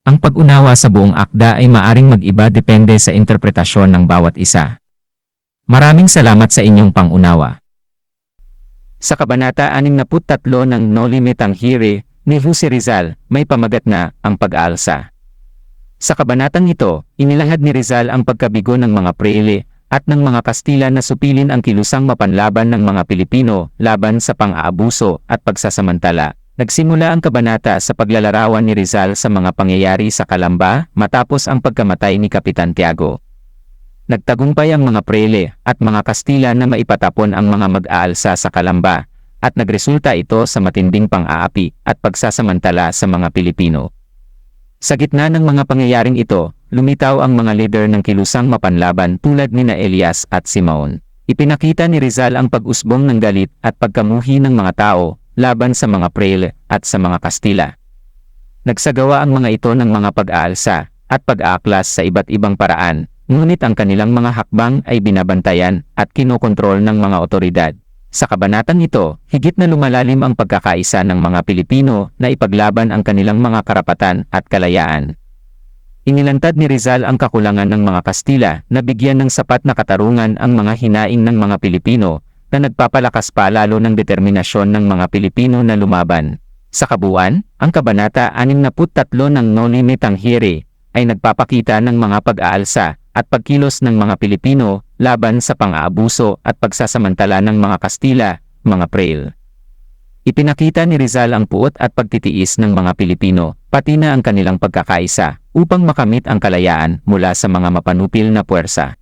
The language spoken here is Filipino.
Ang pag-unawa sa buong akda ay maaring mag-iba depende sa interpretasyon ng bawat isa. Maraming salamat sa inyong pangunawa. Sa Kabanata 63 ng Noli Me Tangere ni Jose Rizal, may pamagat na ang pag-aalsa. Sa kabanatang ito, inilahad ni Rizal ang pagkabigo ng mga preile at ng mga Kastila na supilin ang kilusang mapanlaban ng mga Pilipino laban sa pang-aabuso at pagsasamantala. Nagsimula ang kabanata sa paglalarawan ni Rizal sa mga pangyayari sa Kalamba matapos ang pagkamatay ni Kapitan Tiago. Nagtagumpay ang mga prele at mga Kastila na maipatapon ang mga mag-aalsa sa Kalamba at nagresulta ito sa matinding pang-aapi at pagsasamantala sa mga Pilipino. Sa gitna ng mga pangyayaring ito, lumitaw ang mga leader ng kilusang mapanlaban tulad ni na Elias at Simon. Ipinakita ni Rizal ang pag-usbong ng galit at pagkamuhi ng mga tao laban sa mga prele at sa mga Kastila. Nagsagawa ang mga ito ng mga pag-aalsa at pag-aaklas sa iba't ibang paraan, ngunit ang kanilang mga hakbang ay binabantayan at kinokontrol ng mga otoridad. Sa kabanatang ito, higit na lumalalim ang pagkakaisa ng mga Pilipino na ipaglaban ang kanilang mga karapatan at kalayaan. Inilantad ni Rizal ang kakulangan ng mga Kastila na bigyan ng sapat na katarungan ang mga hinaing ng mga Pilipino na nagpapalakas pa lalo ng determinasyon ng mga Pilipino na lumaban. Sa kabuuan, ang Kabanata 63 ng Noli Me Tangere ay nagpapakita ng mga pag-aalsa at pagkilos ng mga Pilipino laban sa pang-aabuso at pagsasamantala ng mga Kastila, mga Prail. Ipinakita ni Rizal ang puot at pagtitiis ng mga Pilipino, pati na ang kanilang pagkakaisa, upang makamit ang kalayaan mula sa mga mapanupil na puwersa.